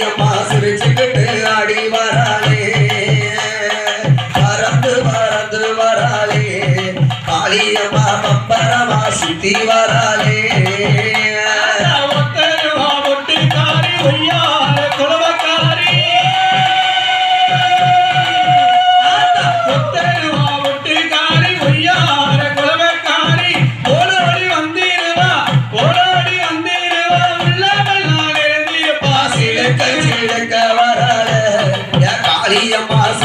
அம்மா சிரிச்சுக்கிட்டு ஆடி வராளே. பறந்து பறந்து வராளே. காளியம்மா பம்பரமா சுத்தி வராளே. அதிகமாக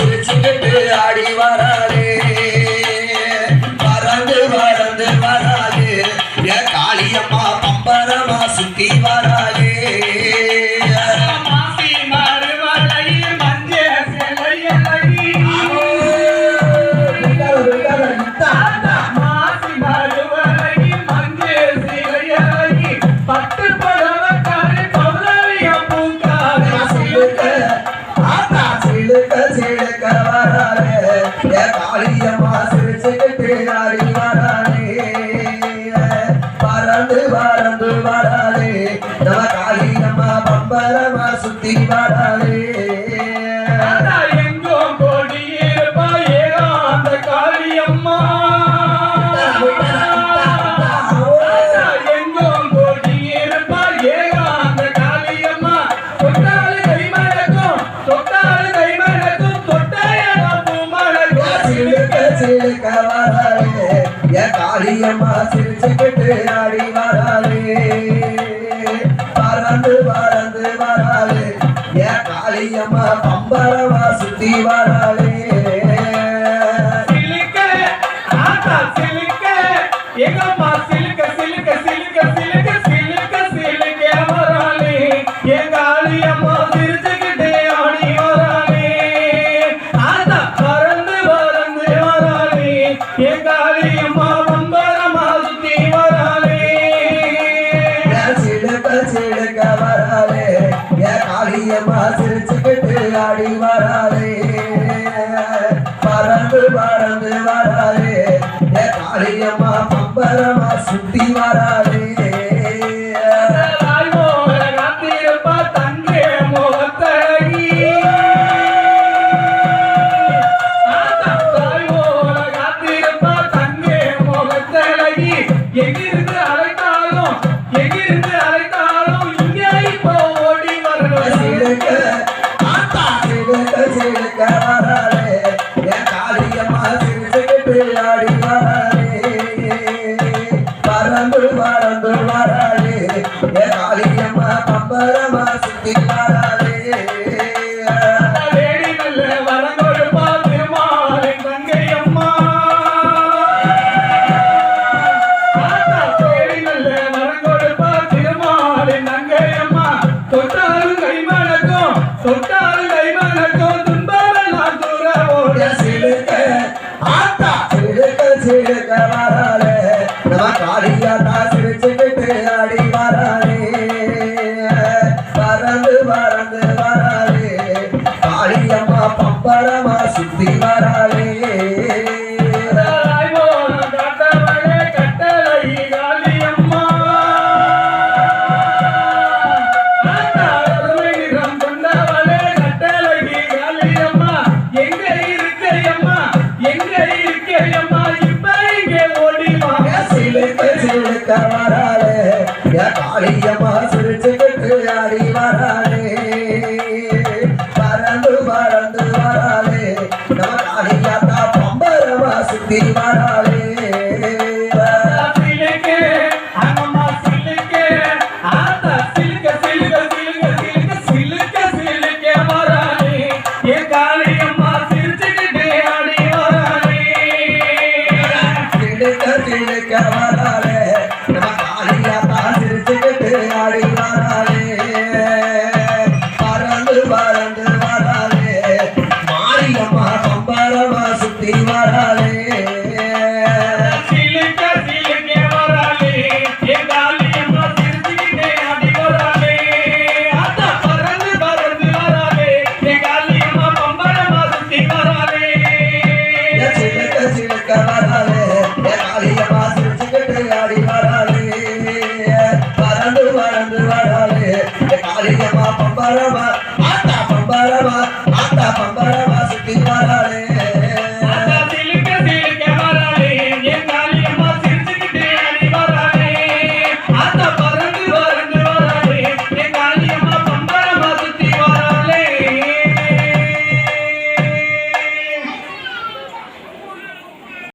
செய்வார்களே எங்கும் கொடியிருப்பாய் ஏதோ அந்த காளியம்மா எங்கும் கொடியிருப்பாய் ஏதோ அந்த காளியம்மா. தொட்டாலு கை மணக்கும் தொட்டாலு கை சிரிச்சுக்கிட்டு ஆடி வராளே அம்மா பம்பரவா சுத்தி கடவுள் பறந்து வராரே காளியம்மா பம்பரமா சுத்தி எங்கிருந்து அழைத்தாலும் எங்கிருந்து 嘞。Padre. பம்பரமா ஆத்தா பம்பரமா சுத்தி வரா